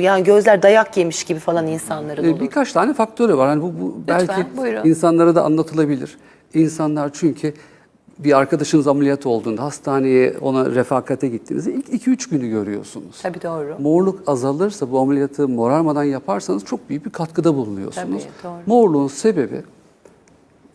Yani gözler dayak yemiş gibi falan insanların Ee, olur. Birkaç tane faktörü var. Hani bu, bu belki buyurun. insanlara da anlatılabilir. İnsanlar çünkü bir arkadaşınız ameliyat olduğunda hastaneye ona refakate gittiğinizde ilk 2-3 günü görüyorsunuz. Tabii doğru. Morluk azalırsa bu ameliyatı morarmadan yaparsanız çok büyük bir katkıda bulunuyorsunuz. Tabii, doğru. Morluğun sebebi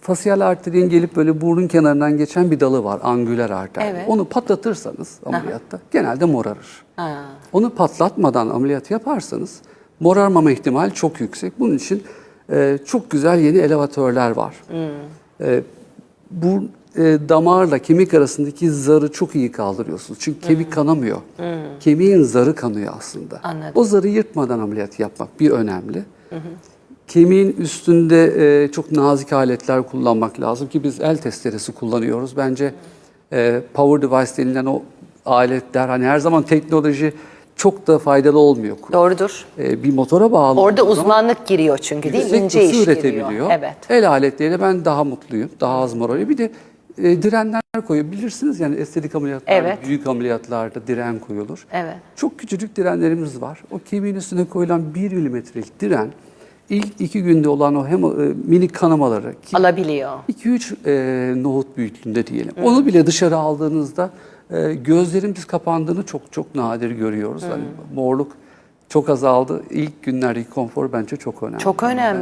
fasyal arterin gelip böyle burnun kenarından geçen bir dalı var, angüler arter. Evet. Onu patlatırsanız ameliyatta genelde morarır. Ha. Onu patlatmadan ameliyat yaparsanız morarmama ihtimali çok yüksek. Bunun için e, çok güzel yeni elevatörler var. E, bu e, damarla kemik arasındaki zarı çok iyi kaldırıyorsunuz. Çünkü kemik kanamıyor. Kemiğin zarı kanıyor aslında. Anladım. O zarı yırtmadan ameliyat yapmak bir önemli. Kemiğin üstünde e, çok nazik aletler kullanmak lazım ki biz el testeresi kullanıyoruz. Bence e, power device denilen o aletler hani her zaman teknoloji çok da faydalı olmuyor. Doğrudur. E, bir motora bağlı. Orada olduğu zaman uzmanlık giriyor çünkü değil mi? İnce iş üretebiliyor. giriyor. Evet. El aletleriyle ben daha mutluyum. Daha az moral. Bir de e, direnler koyuyor. Bilirsiniz yani estetik ameliyatlarda, Evet. büyük ameliyatlarda diren koyulur. Evet. Çok küçücük direnlerimiz var. O kemiğin üstüne koyulan 1 milimetrelik diren ilk iki günde olan o hem minik kanamaları ki Alabiliyor. 2-3 e, nohut büyüklüğünde diyelim. Onu bile dışarı aldığınızda e, gözlerimiz kapandığını çok çok nadir görüyoruz. Hani morluk çok azaldı. İlk günlerdeki konfor bence çok önemli. Çok önemli.